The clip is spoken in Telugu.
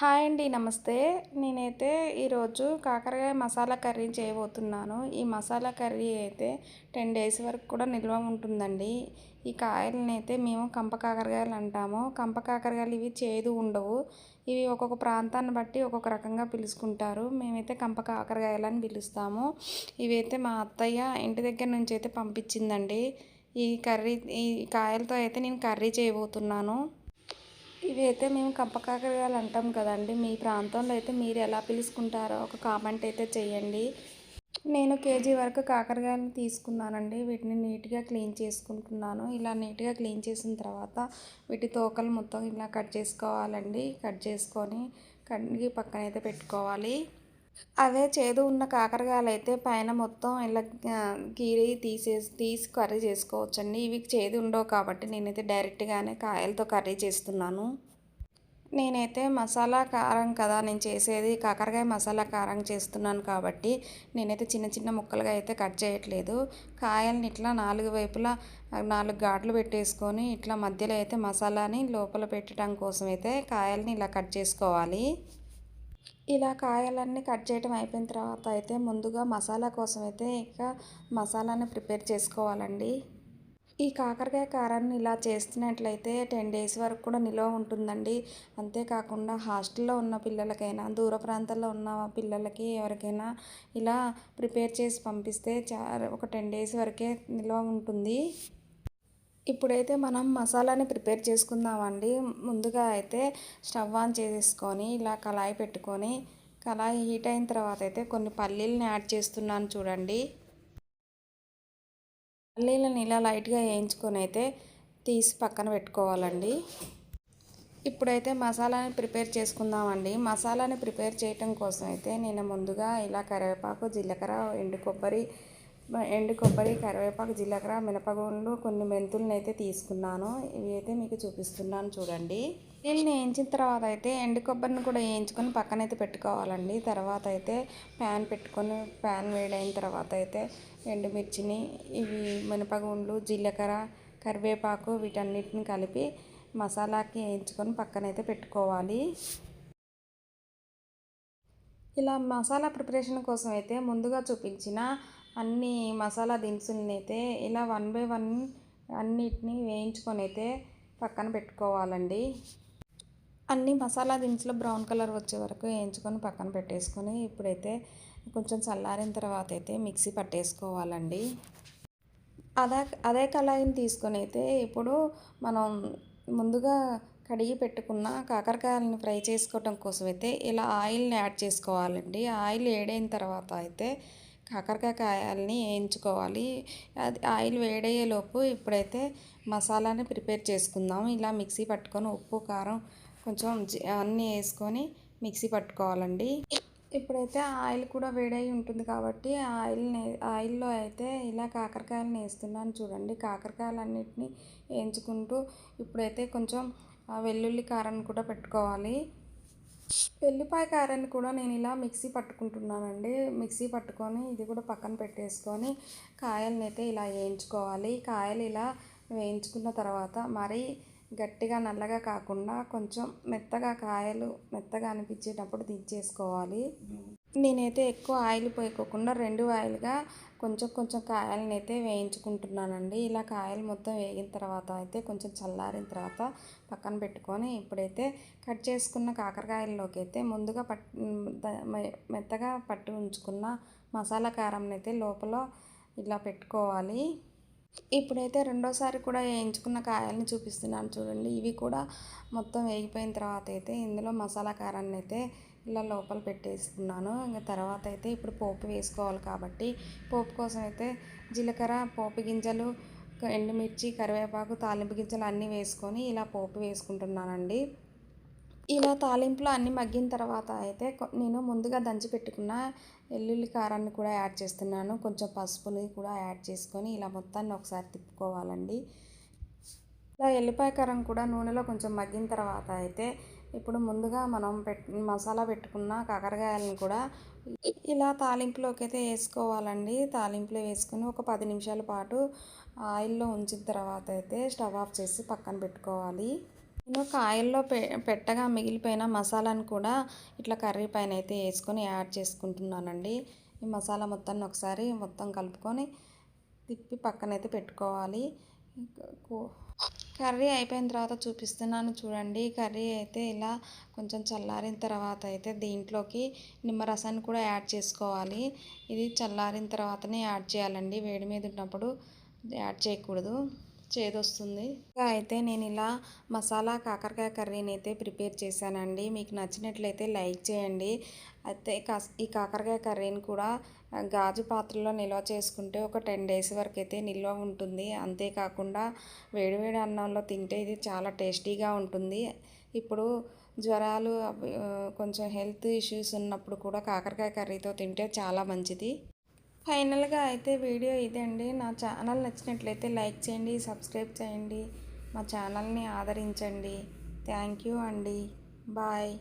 హాయ్ అండి నమస్తే. నేనైతే ఈరోజు కాకరకాయ మసాలా కర్రీ చేయబోతున్నాను. ఈ మసాలా కర్రీ అయితే టెన్ డేస్ వరకు కూడా నిల్వ ఉంటుందండి. ఈ కాయలని అయితే మేము కంప కాకరకాయలు అంటాము. కంప కాకరకాయలు ఇవి చేదు ఉండవు. ఇవి ఒక్కొక్క ప్రాంతాన్ని బట్టి ఒక్కొక్క రకంగా పిలుచుకుంటారు. మేమైతే కంప కాకరకాయలు అని పిలుస్తాము. ఇవైతే మా అత్తయ్య ఇంటి దగ్గర నుంచి అయితే పంపించిందండి. ఈ కర్రీ ఈ కాయలతో అయితే నేను కర్రీ చేయబోతున్నాను. ఇవి అయితే మేము కంపకాకరకాయలు అంటాం కదండి. మీ ప్రాంతంలో అయితే మీరు ఎలా పిలుచుకుంటారో ఒక కామెంట్ అయితే చేయండి. నేను కేజీ వరకు కాకరకాయలు తీసుకున్నానండి. వీటిని నీట్గా క్లీన్ చేసుకుంటున్నాను. ఇలా నీట్గా క్లీన్ చేసిన తర్వాత వీటి తోకలు మొత్తం ఇలా కట్ చేసుకోవాలండి. కట్ చేసుకొని కడిగి పక్కన అయితే పెట్టుకోవాలి. అదే చేదు ఉన్న కాకరకాయలు అయితే పైన మొత్తం ఇలా గీరి తీసేసి తీసి కర్రీ చేసుకోవచ్చండి. ఇవి చేదు ఉండవు కాబట్టి నేనైతే డైరెక్ట్గానే కాయలతో కర్రీ చేస్తున్నాను. నేనైతే మసాలా కారం కదా నేను చేసేది కాకరకాయ మసాలా కారం చేస్తున్నాను కాబట్టి నేనైతే చిన్న చిన్న ముక్కలుగా అయితే కట్ చేయట్లేదు. కాయల్ని ఇట్లా నాలుగు వైపులా నాలుగు ఘాట్లు పెట్టేసుకొని ఇట్లా మధ్యలో అయితే మసాలాని లోపల పెట్టడం కోసం అయితే కాయల్ని ఇలా కట్ చేసుకోవాలి. ఇలా కాయలన్నీ కట్ చేయడం అయిపోయిన తర్వాత అయితే ముందుగా మసాలా కోసం అయితే ఇక మసాలాని ప్రిపేర్ చేసుకోవాలండి. ఈ కాకరకాయ కారాన్ని ఇలా చేస్తున్నట్లయితే టెన్ డేస్ వరకు కూడా నిల్వ ఉంటుందండి. అంతేకాకుండా హాస్టల్లో ఉన్న పిల్లలకైనా దూర ప్రాంతాల్లో ఉన్న పిల్లలకి ఎవరికైనా ఇలా ప్రిపేర్ చేసి పంపిస్తే చా ఒక టెన్ డేస్ వరకే నిల్వ ఉంటుంది. ఇప్పుడైతే మనం మసాలాని ప్రిపేర్ చేసుకుందామండి. ముందుగా అయితే స్టవ్ ఆన్ చేసుకొని ఇలా కళాయి పెట్టుకొని కళాయి హీట్ అయిన తర్వాత అయితే కొన్ని పల్లీలని యాడ్ చేస్తున్నాను చూడండి. పల్లీలను ఇలా లైట్గా వేయించుకొని అయితే తీసి పక్కన పెట్టుకోవాలండి. ఇప్పుడైతే మసాలాని ప్రిపేర్ చేసుకుందామండి. మసాలాని ప్రిపేర్ చేయటం కోసం అయితే నేను ముందుగా ఇలా కరివేపాకు జీలకర్ర ఎండు కొబ్బరి ఎండు కొబ్బరి కరివేపాకు జీలకర్ర మినపగుండ్లు కొన్ని మెంతులను అయితే తీసుకున్నాను. ఇవి అయితే మీకు చూపిస్తున్నాను చూడండి. వీళ్ళని వేయించిన తర్వాత అయితే ఎండు కొబ్బరిని కూడా వేయించుకొని పక్కనైతే పెట్టుకోవాలండి. తర్వాత అయితే ప్యాన్ పెట్టుకొని ప్యాన్ వేడైన తర్వాత అయితే ఎండుమిర్చిని ఇవి మినపగుండ్లు జీలకర్ర కరివేపాకు వీటన్నిటిని కలిపి మసాలాకి వేయించుకొని పక్కనైతే పెట్టుకోవాలి. ఇలా మసాలా ప్రిపరేషన్ కోసం అయితే ముందుగా చూపించిన అన్ని మసాలా దినుసులని అయితే ఇలా వన్ బై వన్ అన్నిటిని వేయించుకొని అయితే పక్కన పెట్టుకోవాలండి. అన్ని మసాలా దినుసులు బ్రౌన్ కలర్ వచ్చే వరకు వేయించుకొని పక్కన పెట్టేసుకొని ఇప్పుడైతే కొంచెం చల్లారిన తర్వాత అయితే మిక్సీ పట్టేసుకోవాలండి. అదే అదే కళాయిని తీసుకొని అయితే ఇప్పుడు మనం ముందుగా కడిగి పెట్టుకున్న కాకరకాయలను ఫ్రై చేసుకోవటం కోసం అయితే ఇలా ఆయిల్ని యాడ్ చేసుకోవాలండి. ఆయిల్ వేడైన తర్వాత అయితే కాకరకాయ కాయల్ని వేయించుకోవాలి. అది ఆయిల్ వేడయ్యేలోపు ఇప్పుడైతే మసాలాని ప్రిపేర్ చేసుకుందాం. ఇలా మిక్సీ పట్టుకొని ఉప్పు కారం కొంచెం అన్నీ వేసుకొని మిక్సీ పట్టుకోవాలండి. ఇప్పుడైతే ఆయిల్ కూడా వేడై ఉంటుంది కాబట్టి ఆయిల్ని ఆయిల్లో అయితే ఇలా కాకరకాయలను వేస్తున్నాను చూడండి. కాకరకాయలన్నిటిని వేయించుకుంటూ ఇప్పుడైతే కొంచెం వెల్లుల్లి కారం కూడా పెట్టుకోవాలి. వెల్లిపాయ కారాన్ని కూడా నేను ఇలా మిక్సీ పట్టుకుంటున్నానండి. మిక్సీ పట్టుకొని ఇది కూడా పక్కన పెట్టేసుకొని కాయల్ని అయితే ఇలా వేయించుకోవాలి. కాయలు ఇలా వేయించుకున్న తర్వాత మరీ గట్టిగా నల్లగా కాకుండా కొంచెం మెత్తగా కాయలు మెత్తగా అనిపించేటప్పుడు దించేసుకోవాలి. నేనైతే ఎక్కువ ఆయిల్ పోయకోకుండా రెండు ఆయిల్గా కొంచెం కొంచెం కాయలను అయితే వేయించుకుంటున్నానండి. ఇలా కాయలు మొత్తం వేగిన తర్వాత అయితే కొంచెం చల్లారిన తర్వాత పక్కన పెట్టుకొని ఇప్పుడైతే కట్ చేసుకున్న కాకరకాయల్లోకి అయితే ముందుగా పట్ మెత్తగా పట్టి ఉంచుకున్న మసాలా కారం అయితే లోపల ఇలా పెట్టుకోవాలి. ఇప్పుడైతే రెండోసారి కూడా వేయించుకున్న కాయల్ని చూపిస్తున్నాను చూడండి. ఇవి కూడా మొత్తం వేగిపోయిన తర్వాత అయితే ఇందులో మసాలా కారాన్ని అయితే ఇలా లోపల పెట్టేసుకున్నాను. ఇంకా తర్వాత అయితే ఇప్పుడు పోపు వేసుకోవాలి కాబట్టి పోపు కోసం అయితే జీలకర్ర పోపు గింజలు ఎండుమిర్చి కరివేపాకు తాలింపు గింజలు అన్నీ వేసుకొని ఇలా పోపు వేసుకుంటున్నానండి. ఇలా తాలింపులో అన్నీ మగ్గిన తర్వాత అయితే నేను ముందుగా దంచి పెట్టుకున్న వెల్లుల్లి కారాన్ని కూడా యాడ్ చేస్తున్నాను. కొంచెం పసుపుని కూడా యాడ్ చేసుకొని ఇలా మొత్తాన్ని ఒకసారి తిప్పుకోవాలండి. ఇలా ఎల్లిపాయ కారం కూడా నూనెలో కొంచెం మగ్గిన తర్వాత అయితే ఇప్పుడు ముందుగా మనం పెట్ మసాలా పెట్టుకున్న కాకరకాయలను కూడా ఇలా తాలింపులోకి అయితే వేసుకోవాలండి. తాలింపులో వేసుకొని ఒక పది నిమిషాల పాటు ఆయిల్లో ఉంచిన తర్వాత అయితే స్టవ్ ఆఫ్ చేసి పక్కన పెట్టుకోవాలి. నేను కాయల్లో పె పెట్టగా మిగిలిపోయిన మసాలాను కూడా ఇట్లా కర్రీ పైన అయితే వేసుకొని యాడ్ చేసుకుంటున్నానండి. ఈ మసాలా మొత్తాన్ని ఒకసారి మొత్తం కలుపుకొని తిప్పి పక్కనైతే పెట్టుకోవాలి. కర్రీ అయిపోయిన తర్వాత చూపిస్తున్నాను చూడండి. కర్రీ అయితే ఇలా కొంచెం చల్లారిన తర్వాత అయితే దీంట్లోకి నిమ్మరసాన్ని కూడా యాడ్ చేసుకోవాలి. ఇది చల్లారిన తర్వాతనే యాడ్ చేయాలండి. వేడి మీద ఉన్నప్పుడు యాడ్ చేయకూడదు. చేదొస్తుంది. ఇంకా అయితే నేను ఇలా మసాలా కాకరకాయ కర్రీని అయితే ప్రిపేర్ చేశానండి. మీకు నచ్చినట్లయితే లైక్ చేయండి. అయితే ఈ కాకరకాయ కర్రీని కూడా గాజు పాత్రలో నిల్వ చేసుకుంటే ఒక టెన్ డేస్ వరకు అయితే నిల్వ ఉంటుంది. అంతేకాకుండా వేడివేడి అన్నంలో తింటే ఇది చాలా టేస్టీగా ఉంటుంది. ఇప్పుడు జ్వరాలు కొంచెం హెల్త్ ఇష్యూస్ ఉన్నప్పుడు కూడా కాకరకాయ కర్రీతో తింటే చాలా మంచిది. ఫైనల్గా అయితే వీడియో ఇదండి. నా ఛానల్ నచ్చినట్లయితే లైక్ చేయండి సబ్స్క్రైబ్ చేయండి. మా ఛానల్ని ఆదరించండి. థ్యాంక్ యూ అండి. బాయ్.